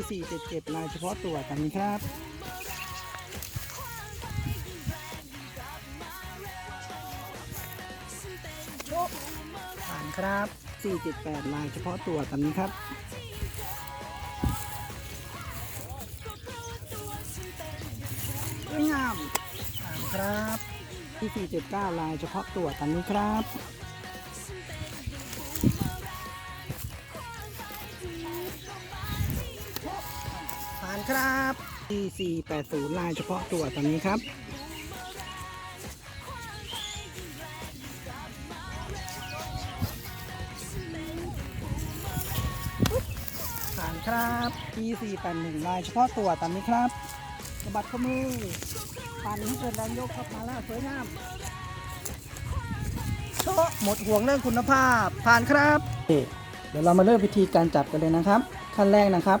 ที่สี่เจ็ดเจ็ดลายเฉพาะตัวกันครับ ผ่านครับสี่เจ็ดแปดลายเฉพาะตัวกันครับ สวยงามผ่านครับ ที่สี่เจ็ดเก้าลายเฉพาะตัวกันนี้ครับ ครับที่480 ลายเฉพาะตัวตอนนี้ครับผ่านครับที่481 ลายเฉพาะตัวตอนนี้ครับสะบัดข้อมือ ปั่นให้เกิดแรงยกเข้ามาแล้วสวยงามโชะหมดห่วงเรื่องคุณภาพ ผ่านครับ เดี๋ยวเรามาเริ่มพิธีการจับกันเลยนะครับ ขั้นแรกนะครับ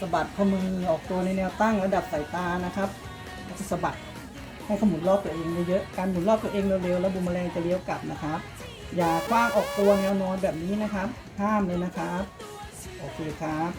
สะบัดข้อมือออกตัวในแนวตั้งระดับสายตานะครับแล้วก็สะบัดให้เขาหมุนรอบตัวเองเยอะๆการหมุนรอบตัวเองเร็วๆแล้วบูมแมลงจะเลี้ยวกลับนะครับ อย่าคว้างออกตัวแนวนอนแบบนี้นะครับ ห้ามเลยนะครับ โอเคครับ